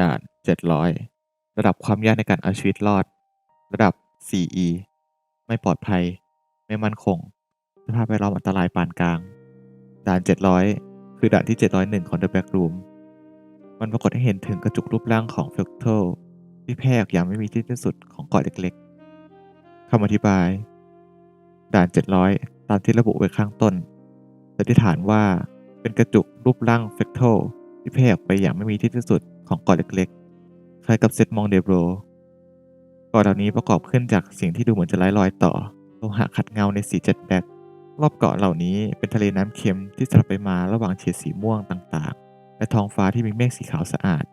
ด่าน700 ระดับความยากในการเอาชีวิตรอด ระดับ 4E ไม่ปลอดภัย ไม่มั่นคง สภาพแวดล้อมอันตรายปานกลาง ด่าน 700 คือด่านที่ 701 ของ The Back Room มันปรากฏให้เห็นถึงกระจุกรูปร่างของเฟลโตที่แพร่ออกอย่างไม่มีที่สิ้นสุดของเกาะเล็กๆคำอธิบาย ด่าน 700 ตามที่ระบุไว้ข้างต้นสันนิษฐานว่าเป็นกระจุกรูปร่างเฟกโตที่แพร่ออกไปอย่างไม่มีที่สิ้นสุด ของเกาะเล็กๆคล้ายกับเซตมองเดโบรเกาะเหล่านี้ประกอบขึ้นจากสิ่งที่ดูเหมือนจะไร้รอยต่อโลหะขัดเงาในสีเจ็ดแบกรอบเกาะเหล่านี้เป็นทะเลน้ำเค็มที่สลับไปมาระหว่างเฉดสีม่วงต่างๆ และท้องฟ้าที่มีเมฆสีขาวสะอาด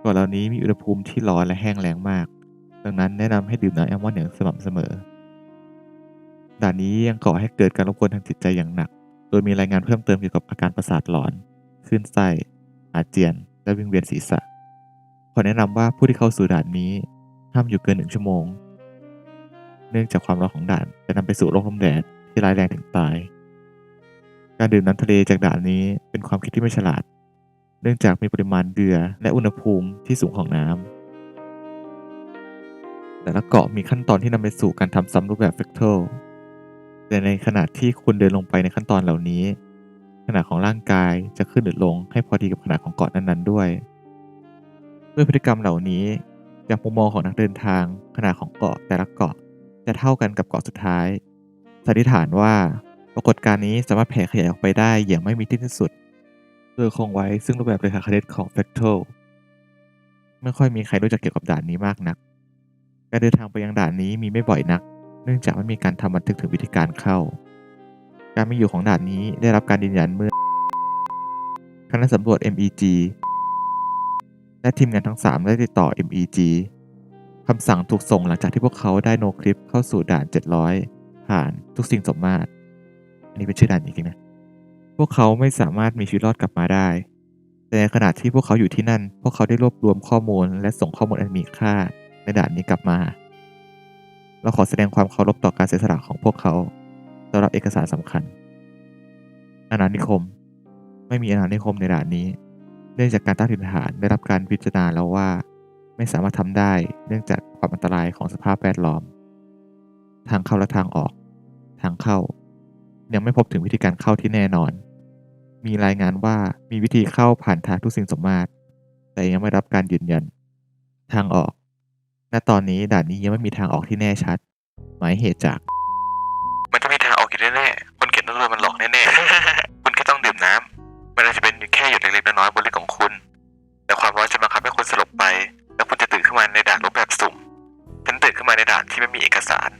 เกาะเหล่านี้มีอุณหภูมิที่ร้อนและแห้งแล้งมาก ดังนั้นแนะนำให้ดื่มน้ำแอลมอนด์อย่างสม่ำเสมอด่านนี้ยังก่อให้เกิดการรบกวนทางจิตใจอย่างหนัก โดยมีรายงานเพิ่มเติมเกี่ยวกับอาการประสาทหลอน คลื่นไส้อาเจียน และวิงเวียนศีรษะ ขอแนะนำว่าผู้ที่เข้าสู่ด่านนี้ห้ามอยู่เกินหนึ่งชั่วโมง เนื่องจากความร้อนของด่านจะนำไปสู่โรคลมแดดที่ร้ายแรงถึงตาย การดื่มน้ำทะเลจากด่านนี้เป็นความคิดที่ไม่ฉลาด เนื่องจากมีปริมาณเกลือและอุณหภูมิที่สูงของน้ำแต่ละเกาะมีขั้นตอนที่นำไปสู่การทำซ้ำรูปแบบเฟกเทลแต่ในขณะที่คุณเดินลงไปในขั้นตอนเหล่านี้ ขนาดของร่างกายจะขึ้นหรือลงให้พอดีกับขนาดของเกาะนั้นๆด้วย ด้วยพฤติกรรมเหล่านี้จากมุมมองของนักเดินทางขนาดของเกาะแต่ละเกาะจะเท่ากันกับเกาะสุดท้ายสันนิษฐานว่าปรากฏการณ์นี้สามารถแผ่ขยายออกไปได้อย่างไม่มีที่สิ้นสุด โดยคงไว้ซึ่งรูปแบบเรขาคณิตของเฟกเทลไม่ค่อยมีใครรู้จักเกี่ยวกับด่านนี้มากนัก การเดินทางไปยังด่านนี้มีไม่บ่อยนัก เนื่องจากไม่มีการทำบันทึกถึงวิธีการเข้า การมีอยู่ของด่านนี้ได้รับการยืนยันเมื่อคณะสำรวจ MEG และทีมงานทั้ง 3 ได้ติดต่อ MEG คำสั่งถูกส่งหลังจากที่พวกเขาได้โนคลิปเข้าสู่ด่าน 700 ผ่านทุกสิ่งสมมาตร อันนี้เป็นชื่อด่านจริงๆนะ พวกเขาไม่สามารถมีชีวิตรอดกลับมาได้ แต่ในขณะที่พวกเขาอยู่ที่นั่น พวกเขาได้รวบรวมข้อมูล และส่งข้อมูลอันมีค่าในด่านนี้กลับมา เราขอแสดงความเคารพต่อการเสียสละของพวกเขา สำหรับเอกสารสำคัญ อาณานิคม ไม่มีอาณานิคมในด่านนี้ เนื่องจากการตั้งถิ่นฐานได้รับการพิจารณาแล้วว่า ไม่สามารถทำได้เนื่องจากความอันตรายของสภาพแวดล้อม ทางเข้าและทางออก ทางเข้า ยังไม่พบถึงวิธีการเข้าที่แน่นอน มีรายงานว่ามีวิธีเข้าผ่านทางทุกสิ่งสมมาตร แต่ยังไม่รับการยืนยัน ทางออกณตอนนี้ด่านนี้ยังไม่มีทางออกที่แน่ชัด หมายเหตุจาก น้อยบนลิ้นของคุณ แต่ความร้อนจะบังคับให้คุณสลบไป แล้วคุณจะตื่นขึ้นมาในด่านรูปแบบสุ่มฉันตื่นขึ้นมาในด่านที่ไม่มีเอกสาร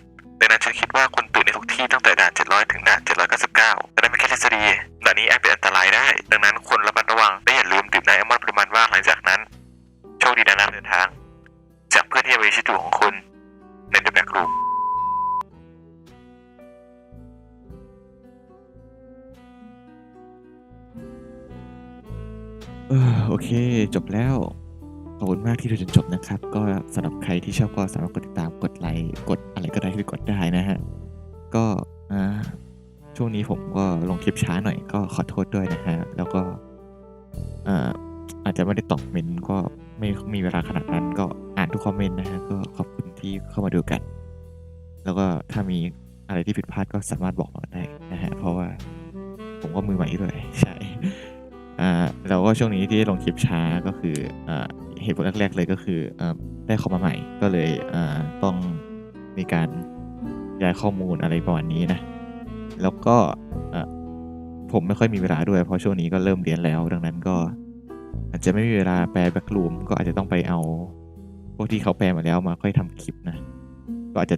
ดังนั้นฉันคิดว่าคุณตื่นในทุกที่ตั้งแต่ด่าน 700 ถึงด่าน 799แต่นั่นเป็นแค่ทฤษฎีด่านนี้อาจเป็นอันตรายได้ ดังนั้นควรระมัดระวังและอย่าลืมดื่ม ออโอเค จบแล้ว ขอบคุณมากที่ดูจนจบนะครับ ก็สำหรับใครที่ชอบก็สามารถกดติดตามกดไลค์กดอะไรก็ได้ที่กดได้นะฮะ ก็อ่าช่วงนี้ผมก็ลงคลิปช้าหน่อยก็ขอโทษด้วยนะฮะ แล้วก็อาอาจจะไม่ได้ตอบเมนก็ไม่มีเวลาขนาดนั้นก็อ่านทุกคอมเมนต์นะฮะ ก็ขอบคุณที่เข้ามาดูกัน แล้วก็ถ้ามีอะไรที่ผิดพลาดก็สามารถบอกมาได้นะฮะ เพราะว่าผมก็มือใหม่ด้วยใช่ อ่าแล้วก็ช่วงนี้ที่ลงคลิปช้าก็คืออ่าเหตุผลแรกๆเลยก็คืออ่าได้คอมมาใหม่ก็เลยอ่าต้องมีการย้ายข้อมูลอะไรประมาณนี้นะ แล้วก็ผมไม่ค่อยมีเวลาด้วย เพราะช่วงนี้ก็เริ่มเรียนแล้ว ดังนั้นก็อาจจะไม่มีเวลาแปลแบ็กลูมก็อาจจะต้องไปเอาพวกที่เขาแปลมาแล้วมาค่อยทำคลิปนะ ก็อาจจะ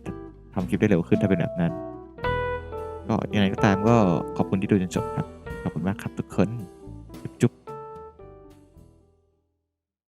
ทำคลิปได้เร็วขึ้นถ้าเป็นแบบนั้น ก็ยังไงก็ตามก็ขอบคุณที่ดูจนจบครับ ขอบคุณมากครับทุกคน